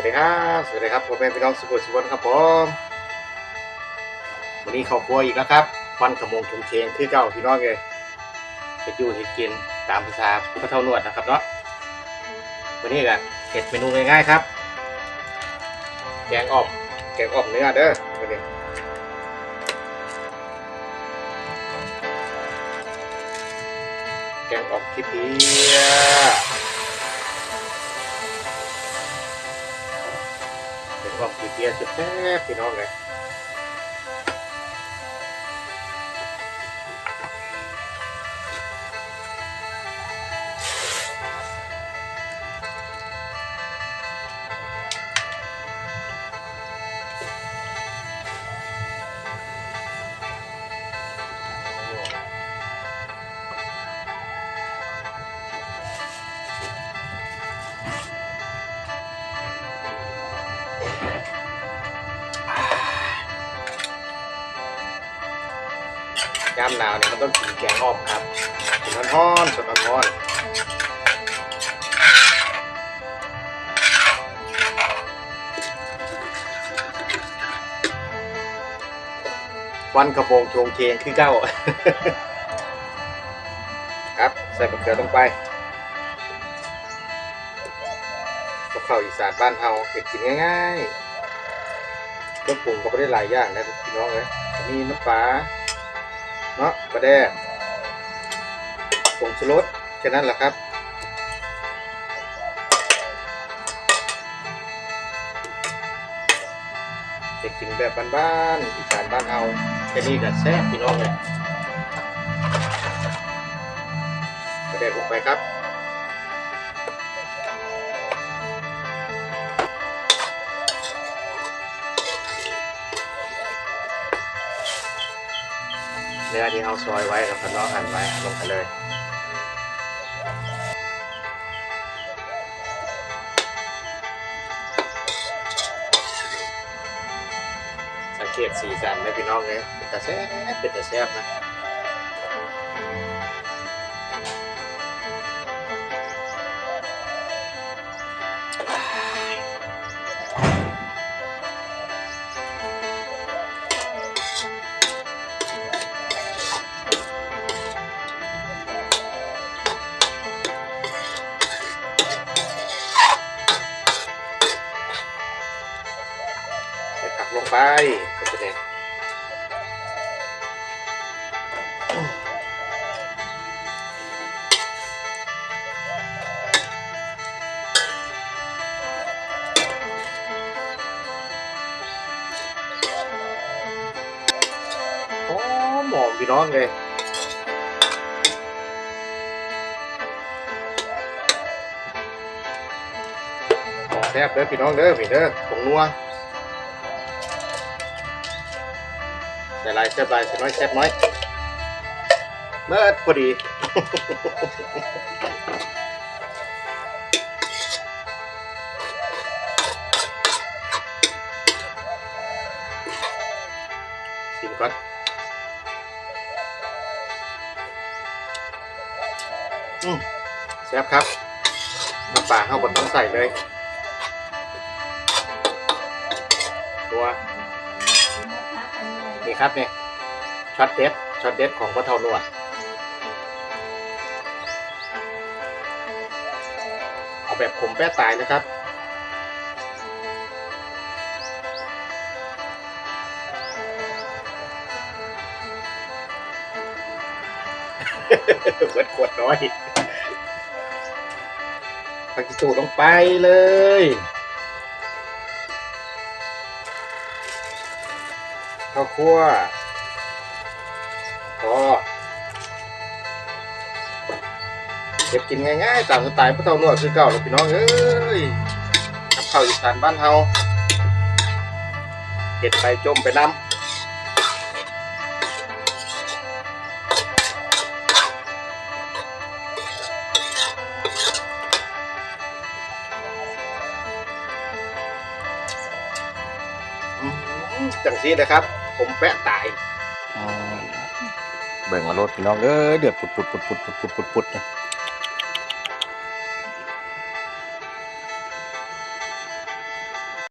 วัสดีครับ สวัสดีครับพ่อแม่พี่น้องสุขุมสุขนครับผมวันนี้เข้าครัวอีกแล้วครับวันขมงชงเชงคือเก่าพี่น้องเลยไปอยู่เห็ดกินตามภาษาพระเท่านวดนะครับเนาะวันนี้ก็เห็ดเมนูง่ายๆครับ แกงอ่อมแกงอ่อมเนื้อเด้อวันนี้แกงอ่อมขี้เพีย ของ GPS แท้ๆพี่น้องเลย ยามหนาวเนี่ยมันต้องกินแกงอ่อมครับกินร้อนๆสดร้อนวันกระโปรงโชงเชงคือเก้า ครับใส่มะเขือลงไปกับข้าวอีสานบ้านเฮาเก็บกินง่ายๆเครื่องปรุงก็ไม่ได้หลายอย่างนะพี่น้องเลยมีน้ำปลา เนาะกระแดกผงชูรสแค่นั้นแหละครับจะกินแบบบ้านๆอีสานบ้านเอาแค่นี้ก็แซ่บพี่น้องเลยกระแดกลงไปครับ เนื้อที่เอาซอยไว้เราก็น้องหั่นไว้ลงไปเลยสังเกตสีสันนะพี่น้องเลยเป็นตาแซ่บเป็นตาแซ่บนะ ไปก็จะได้หอมหอมพี่น้องเลยขอแซ่บเด้อพี่น้องเด้อพี่เด้อผงนัว ใส่ลายแซ่บลายใส่น้อยแซ่บน้อยเมื่อพอดี ชิมก่อนอืมแซ่บครับน้ำปลาเข้าบนต้องใส่เลย ตัว นี่ครับเนี่ยช็อตเด็ดช็อตเด็ดของพ่อเท่านวดเอาแบบผมแป้ตายนะครับเบิดขวดน้อยผักกีตูลงไปเลย ข้าวคั่วพอเก็บกินง่ายๆตามสไตล์พระเท่านวดคือเก่าเลยพี่น้องเอ้ยกับข้าวอีสานบ้านเฮาเก็ดไปจมไปน้ำจังซีนะครับ ผมแปะตายเบ่งว่ารถพี่น้องเอ้เดือดปุดปุดปุดปุดปุดปุดปุดนะ